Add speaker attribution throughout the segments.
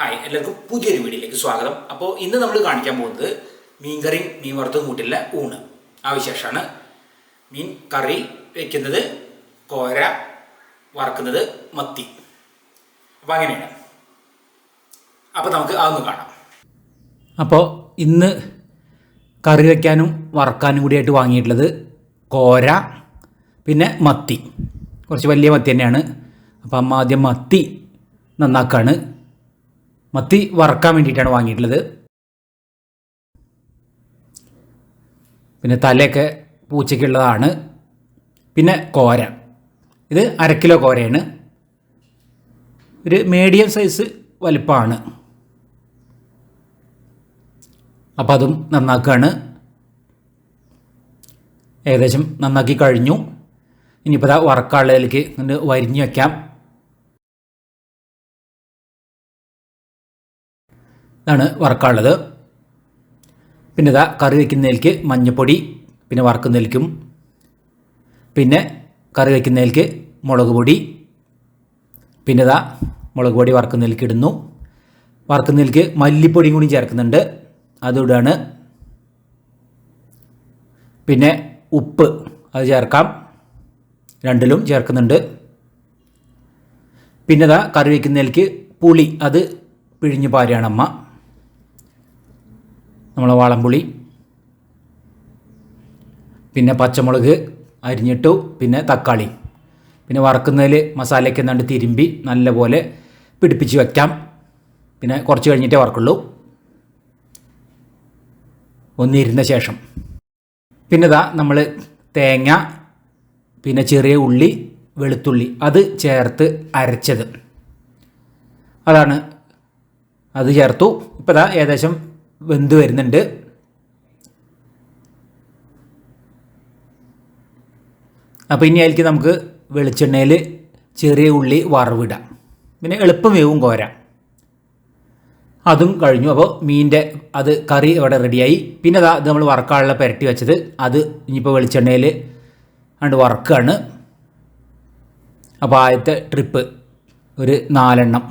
Speaker 1: Hi എല്ലാവർക്കും പുതിയൊരു വീഡിയോയിലേക്ക് സ്വാഗതം. അപ്പോൾ ഇന്ന് നമ്മൾ കാണിക്കാൻ പോകുന്നത് മീൻ കറി മീൻ വറുത്തും കൂട്ടില്ല ഊണ്. ആ വിശേഷമാണ്. മീൻ കറി വയ്ക്കുന്നത് കോര വറക്കുന്നത് മത്തി. അപ്പോൾ അങ്ങനെയാണ്. അപ്പോൾ നമുക്ക് അതൊന്ന് കാണാം. അപ്പോൾ ഇന്ന് കറി വയ്ക്കാനും വറക്കാനും കൂടിയായിട്ട് വാങ്ങിയിട്ടുള്ളത് കോര പിന്നെ മത്തി. കുറച്ച് വലിയ മത്തി തന്നെയാണ്. അപ്പോൾ അമ്മ ആദ്യം മത്തി നന്നാക്കാണ്. മത്തി വറക്കാൻ വേണ്ടിയിട്ടാണ് വാങ്ങിയിട്ടുള്ളത്. പിന്നെ തലയൊക്കെ പൂച്ചയ്ക്കുള്ളതാണ്. പിന്നെ കോര. ഇത് അര കിലോ കോരയാണ്. ഒരു മീഡിയം സൈസ് വലിപ്പമാണ്. അപ്പം അതും നന്നാക്കുകയാണ് ഏകദേശം നന്നാക്കി കഴിഞ്ഞു. ഇനിയിപ്പോൾ വറക്കാനുള്ളതിലേക്ക് ഒന്ന് വരിഞ്ഞു വയ്ക്കാം ഇതാണ് വറുക്കാനുള്ളത്. പിന്നെ ഇതാ കറി വയ്ക്കുന്നതിലേക്ക് മഞ്ഞൾപ്പൊടി പിന്നെ വറക്കുന്നതിലേക്കും പിന്നെ കറി വയ്ക്കുന്നതിലേക്ക് മുളക് പൊടി പിന്നെ ഇതാ മുളക് പൊടി വറക്കുന്നതിലേക്ക് ഇടുന്നു. വറക്കുന്നതിലേക്ക് മല്ലിപ്പൊടിയും കൂടി ചേർക്കുന്നുണ്ട്. അതിടാണ് പിന്നെ ഉപ്പ് അത് ചേർക്കാം. രണ്ടിലും ചേർക്കുന്നുണ്ട്. പിന്നെ ഇതാ കറി വയ്ക്കുന്നതിലേക്ക് പുളി അത് പിഴിഞ്ഞ് പാരുകയാണ് അമ്മ. നമ്മളെ വാളംപുളി. പിന്നെ പച്ചമുളക് അരിഞ്ഞിട്ടു പിന്നെ തക്കാളി. പിന്നെ വറക്കുന്നതിൽ മസാലയൊക്കെ എന്നാണ്ട് തിരുമ്പി നല്ലപോലെ പിടിപ്പിച്ച് വയ്ക്കാം പിന്നെ കുറച്ച് കഴിഞ്ഞിട്ടേ വറക്കുള്ളൂ. ഒന്നിരുന്ന ശേഷം. പിന്നെ ഇതാ നമ്മൾ തേങ്ങ പിന്നെ ചെറിയ ഉള്ളി വെളുത്തുള്ളി. അത് ചേർത്ത് അരച്ചത്. അതാണ് അത് ചേർത്തു. ഇപ്പോൾ ഇതാ ഏകദേശം വെന്ത് വരുന്നുണ്ട്. അപ്പോൾ ഇനി അതിലേക്ക് നമുക്ക് വെളിച്ചെണ്ണയിൽ ചെറിയ ഉള്ളി വറവിടാം. പിന്നെ എളുപ്പം വേവും കോരാം. അതും കഴിഞ്ഞു. അപ്പോൾ മീനിന്റെ അത് കറി ഇവിടെ റെഡിയായി. പിന്നെ അതാ നമ്മൾ വറക്കാനുള്ള പുരട്ടി വെച്ചത്. അത് ഇനിയിപ്പോൾ വെളിച്ചെണ്ണയിൽ കണ്ട് വറക്കുകയാണ് അപ്പോൾ ആദ്യത്തെ ട്രിപ്പ് ഒരു നാലെണ്ണം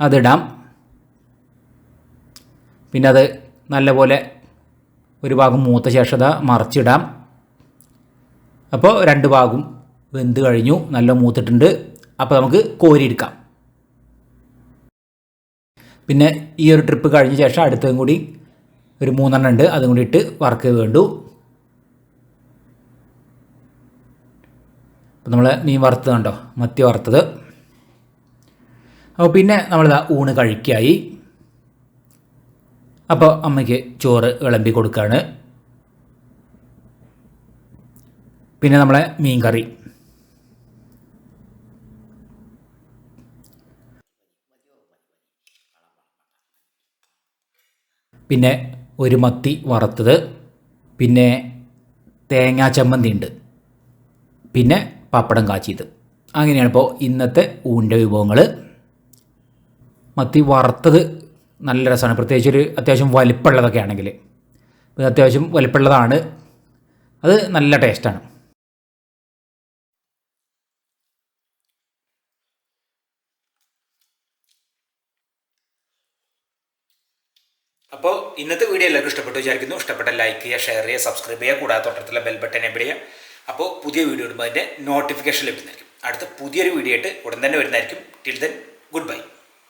Speaker 1: അതിടാം. പിന്നെ അത് നല്ലപോലെ ഒരു ഭാഗം മൂത്ത ശേഷം അത് മറച്ചിടാം. അപ്പോൾ രണ്ട് ഭാഗം വെന്ത് കഴിഞ്ഞു നല്ല മൂത്തിട്ടുണ്ട്. അപ്പോൾ നമുക്ക് കോരിയെടുക്കാം പിന്നെ ഈ ഒരു ട്രിപ്പ് കഴിഞ്ഞ ശേഷം അടുത്തതും കൂടി ഒരു മൂന്നെണ്ണം ഉണ്ട്. അതും കൂടി ഇട്ട് വർക്ക് വേണ്ടു അപ്പോൾ നമ്മൾ മീൻ വറുത്തത് കണ്ടോ? മത്തി വറുത്തത്. അപ്പോൾ പിന്നെ നമ്മളിതാ ഊണ് കഴിക്കായി. അപ്പോൾ അമ്മയ്ക്ക് ചോറ് വിളമ്പി കൊടുക്കുകയാണ് പിന്നെ നമ്മളെ മീൻ കറി പിന്നെ ഒരു മത്തി വറുത്തത്. പിന്നെ തേങ്ങാ ചമ്മന്തി ഉണ്ട് പിന്നെ പപ്പടം കാച്ചിയത്. അങ്ങനെയാണ് ഇപ്പോൾ ഇന്നത്തെ ഊണിന്റെ വിഭവങ്ങൾ മത്തി വറുത്തത് നല്ല രസമാണ്. പ്രത്യേകിച്ച് ഒരു അത്യാവശ്യം വലിപ്പമുള്ളതൊക്കെ ആണെങ്കിൽ അത്യാവശ്യം വലിപ്പമുള്ളതാണ്. അത് നല്ല ടേസ്റ്റാണ്. അപ്പോൾ ഇന്നത്തെ വീഡിയോ എല്ലാവർക്കും ഇഷ്ടപ്പെട്ടു വിചാരിക്കുന്നു. ഇഷ്ടപ്പെട്ട ലൈക്ക് ചെയ്യുക ഷെയർ ചെയ്യുക സബ്സ്ക്രൈബ് ചെയ്യുക. കൂടാതെ തൊട്ടത്തിലെ ബെൽ ബട്ടൺ എബിൾ ചെയ്യുക. അപ്പോൾ പുതിയ വീഡിയോ ഇടുമ്പോൾ അതിന്റെ നോട്ടിഫിക്കേഷൻ ലഭിക്കുന്നതായിരിക്കും. അടുത്ത പുതിയൊരു വീഡിയോ ആയിട്ട് ഉടൻ തന്നെ വരുന്നതായിരിക്കും. Till then good bye